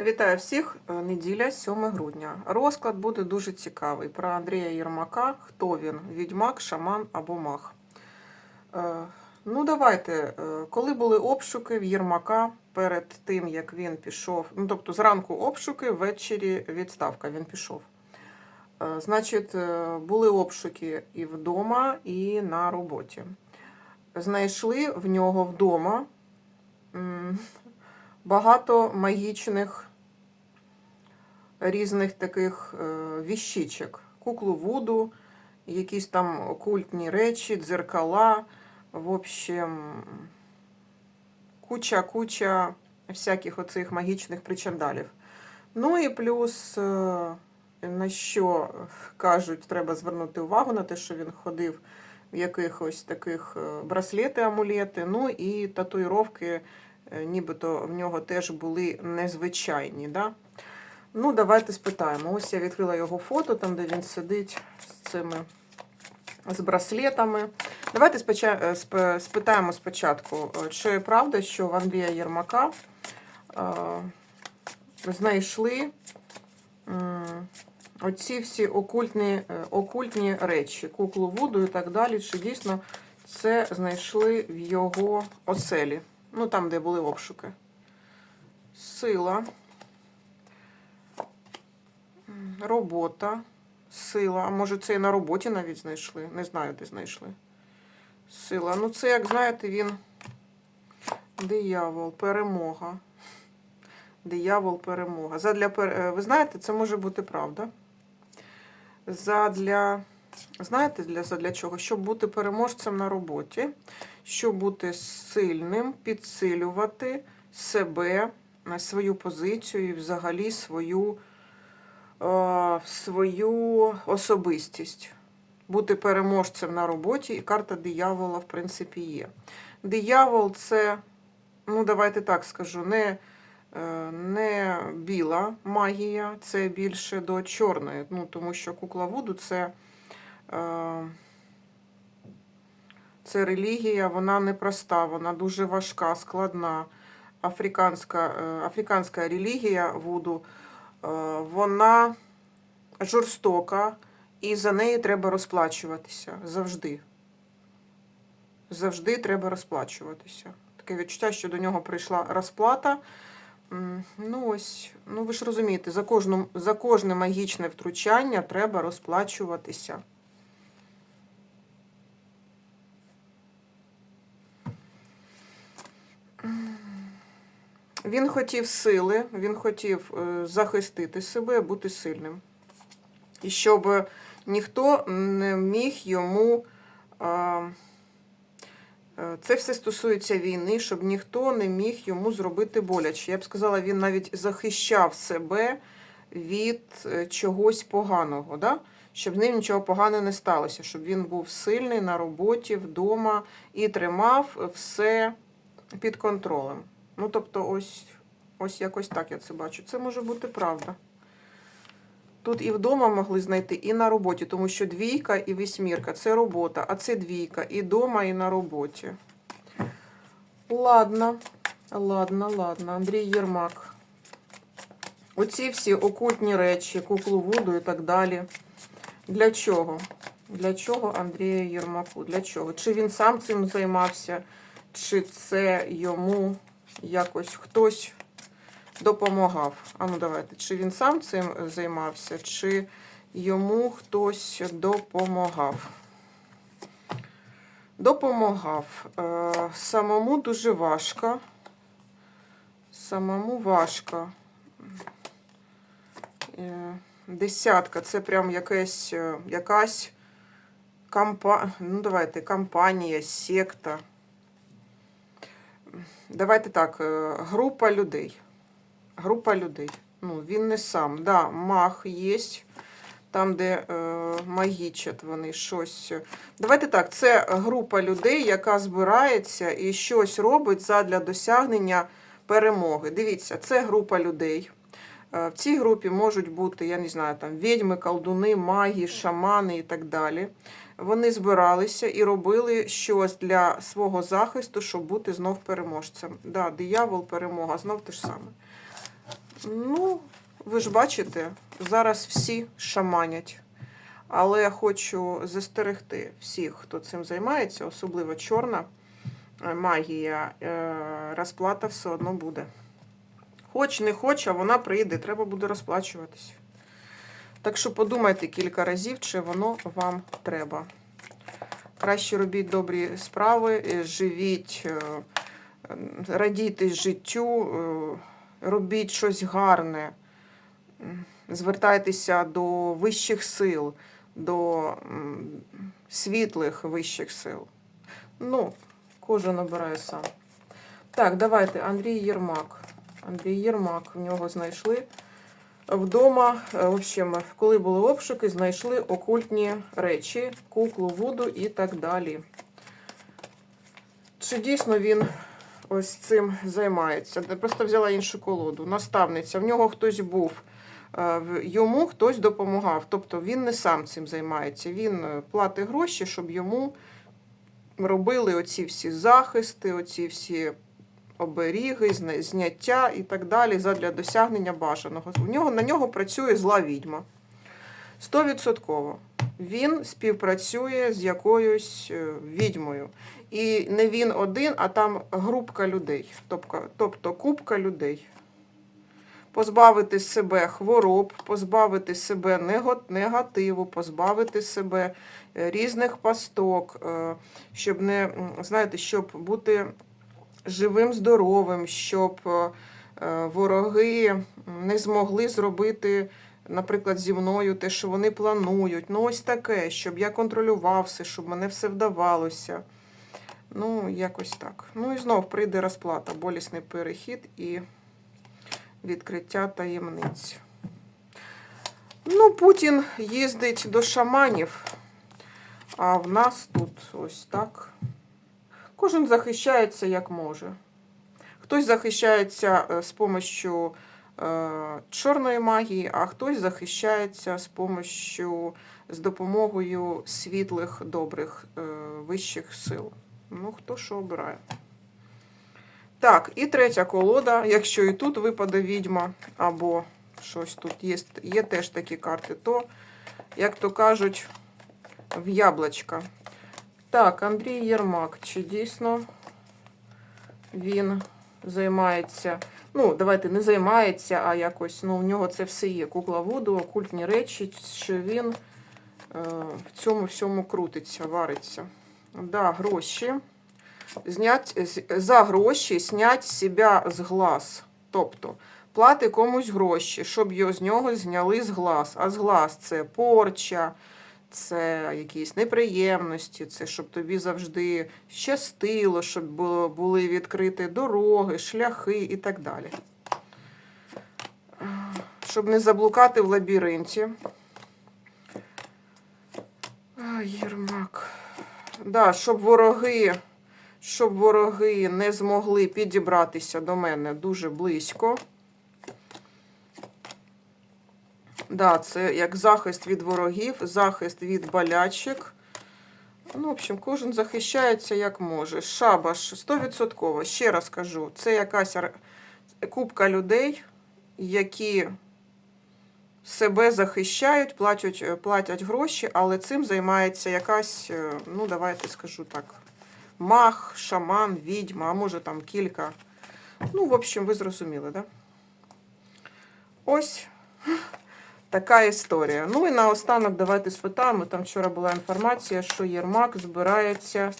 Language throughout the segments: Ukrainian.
Вітаю всіх. Е, Неділя, 7 грудня. Розклад буде дуже цікавий. Про Андрія Єрмака. Хто він? Відьмак, шаман або маг. Е, Ну, давайте. Е, Коли були обшуки в Єрмака перед тим, як він пішов, ну тобто зранку обшуки, ввечері відставка він пішов. Значить, були обшуки і вдома, і на роботі. Знайшли в нього вдома багато магічних різних таких е, віщичок. Куклу Вуду, якісь там окультні речі, дзеркала. В общем, куча-куча всяких оцих магічних причандалів. Ну і плюс, е, на що кажуть, треба звернути увагу на те, що він ходив в якихось таких е, браслети, амулети, ну і татуїровки, нібито в нього теж були незвичайні. Да? Ну, давайте спитаємо. Ось я відкрила його фото, там, де він сидить з цими з браслетами. Давайте споча... е, сп- спитаємо спочатку, е, чи правда, що в Андрія Єрмака е, знайшли оці всі окультні, окультні речі, куклу Вуду і так далі, чи дійсно це знайшли в його оселі, ну там, де були обшуки. Сила. Робота, сила. А може це і на роботі навіть знайшли? Не знаю, де знайшли. Сила. Ну, це, як знаєте, він диявол, перемога. Диявол, перемога. Задля е, Ви знаєте, це може бути правда. Задля. Знаєте, для, задля чого? Щоб бути переможцем на роботі, щоб бути сильним, підсилювати себе, свою позицію і взагалі свою свою особистість. Бути переможцем на роботі, і карта диявола, в принципі, є. Диявол це, ну, давайте так скажу, не, е, не біла магія, це більше до чорної. Ну, тому що кукла Вуду це, е, це релігія, вона непроста, вона дуже важка, складна. Африканська, е, африканська релігія Вуду вона жорстока, і за неї треба розплачуватися завжди. Завжди треба розплачуватися. Таке відчуття, що до нього прийшла розплата. Ну ось, ну ви ж розумієте, за, кожну, за кожне магічне втручання треба розплачуватися. Він хотів сили, він хотів е, захистити себе, бути сильним. І щоб ніхто не міг йому. е, Це все стосується війни, щоб ніхто не міг йому зробити боляче. Я б сказала, він навіть захищав себе від е, чогось поганого, да? щоб з ним нічого поганого не сталося, щоб він був сильний на роботі, вдома і тримав все під контролем. Ну, тобто, ось, ось якось так я це бачу. Це може бути правда. Тут і вдома могли знайти, і на роботі, тому що двійка і вісьмірка це робота, а це двійка і вдома, і на роботі. Ладно, ладно, ладно. Андрій Єрмак. Оці всі окультні речі, куклу Вуду і так далі. Для чого? Для чого Андрію Єрмаку? Для чого? Чи він сам цим займався, чи це йому якось хтось допомагав. А ну давайте, чи він сам цим займався, чи йому хтось допомагав. Допомагав. Е, Самому дуже важко. Самому важко. Е, Десятка це прям якась, е, якась кампа... ну, давайте, компанія, секта. Давайте так, група людей. Група людей. Ну, він не сам. Да, маг є. Там, де е, магічать вони щось. Давайте так, це група людей, яка збирається і щось робить задля досягнення перемоги. Дивіться, це група людей. Е, В цій групі можуть бути, я не знаю, там відьми, колдуни, маги, шамани і так далі. Вони збиралися і робили щось для свого захисту, щоб бути знов переможцем. Да, диявол, перемога, знов те ж саме. Ну, ви ж бачите, зараз всі шаманять. Але я хочу застерегти всіх, хто цим займається, особливо чорна е, магія, е, розплата все одно буде. Хоч не хоч, а вона прийде, треба буде розплачуватись. Так що подумайте кілька разів, чи воно вам треба. Краще робіть добрі справи, е, живіть, радійте життю, робіть щось гарне, звертайтеся до вищих сил, до світлих вищих сил. Ну, кожен обирає сам. Так, давайте Андрій Єрмак. Андрій Єрмак, в нього знайшли вдома. е, В общем, коли були обшуки, знайшли окультні речі, куклу, вуду і так далі. Чи дійсно він ось цим займається? Просто взяла іншу колоду. Наставниця. В нього хтось був, е, йому хтось допомагав. Тобто він не сам цим займається. Він е, платить гроші, щоб йому робили оці всі захисти, оці всі оберіги, зняття і так далі задля досягнення бажаного. В нього, на нього працює зла відьма. Стовідсотково. Він співпрацює з якоюсь е, відьмою. І не він один, а там групка людей, тобто, купка людей. Позбавити себе хвороб, позбавити себе негативу, позбавити себе е, різних пасток, е, щоб не, знаєте, щоб бути живим, здоровим, щоб вороги не змогли зробити, наприклад, зі мною те, що вони планують. Ну, ось таке, щоб я контролював все, щоб мене все вдавалося. Ну, якось так. Ну і знов прийде розплата, болісний перехід і відкриття таємниць. Ну, Путін їздить до шаманів, а в нас тут ось так. Кожен захищається як може. Хтось захищається е, з помощью е, чорної магії, а хтось захищається з помощью, з допомогою світлих, добрих, е, вищих сил. Ну, хто що обирає. Так, і третя колода. Якщо і тут випаде відьма, або щось тут є, є теж такі карти, то, як то кажуть, в яблочка. Так, Андрій Єрмак, чи дійсно він займається. Ну, давайте не займається, а якось ну, в нього це все є. Кукла Вуду, окультні речі, що він е, в цьому всьому крутиться, вариться. Да, гроші. Знять, за гроші снять себе з глаз. Тобто плати комусь гроші, щоб його з нього зняли з глаз. А з глаз це порча, це якісь неприємності, це щоб тобі завжди щастило, щоб були відкриті дороги, шляхи і так далі. Щоб не заблукати в лабіринті. Ай, Єрмак. Да, щоб вороги, щоб вороги не змогли підібратися до мене дуже близько. Да, це як захист від ворогів, захист від болячок. Ну, в общем, кожен захищається як може. Шабаш 100%. Ще раз кажу, це якась купка людей, які себе захищають, платять, е, платять гроші, але цим займається якась, е, ну, давайте скажу так, мах, шаман, відьма, а може там кілька. Ну, в общем, ви зрозуміли, да? Ось. Така історія. Ну і наостанок давайте спитаємо. Там вчора була інформація, що Єрмак збирається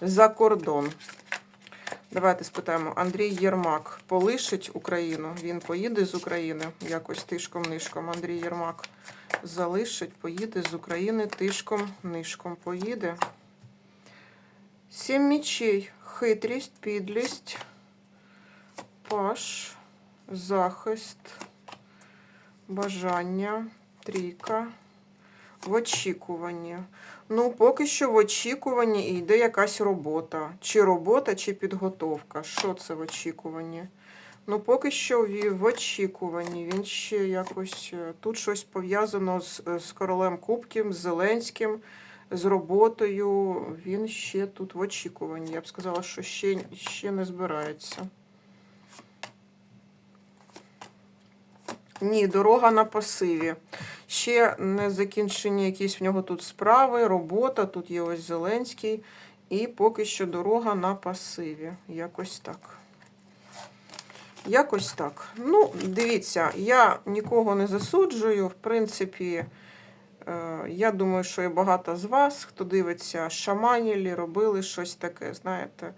за кордон. Давайте спитаємо. Андрій Єрмак полишить Україну. Він поїде з України якось тишком-нишком. Андрій Єрмак залишить, поїде з України тишком-нишком. Поїде. Сім мічей. Хитрість, підлість, паш, захист бажання, трійка, в очікуванні. Ну, поки що в очікуванні і йде якась робота. Чи робота, чи підготовка. Що це в очікуванні? Ну, поки що в очікуванні. Він ще якось. е, Тут щось пов'язано з, з королем Кубків, з Зеленським, з роботою. Він ще тут в очікуванні. Я б сказала, що ще, ще не збирається. Ні, дорога на пасиві. Ще не закінчені якісь в нього тут справи, робота, тут є ось Зеленський. І поки що дорога на пасиві. Якось так. Якось так. Ну, дивіться, я нікого не засуджую. В принципі, е, я думаю, що і багато з вас, хто дивиться, шаманілі, робили щось таке, знаєте.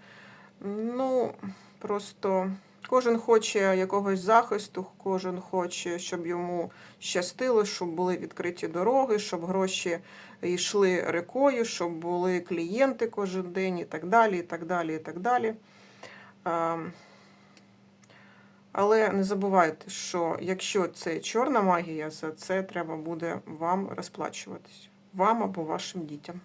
Ну, просто кожен хоче якогось захисту, кожен хоче, щоб йому щастило, щоб були відкриті дороги, щоб гроші йшли рекою, щоб були клієнти кожен день і так далі, і так далі, і так далі. А, Але не забувайте, що якщо це чорна магія, за це треба буде вам розплачуватись. Вам або вашим дітям.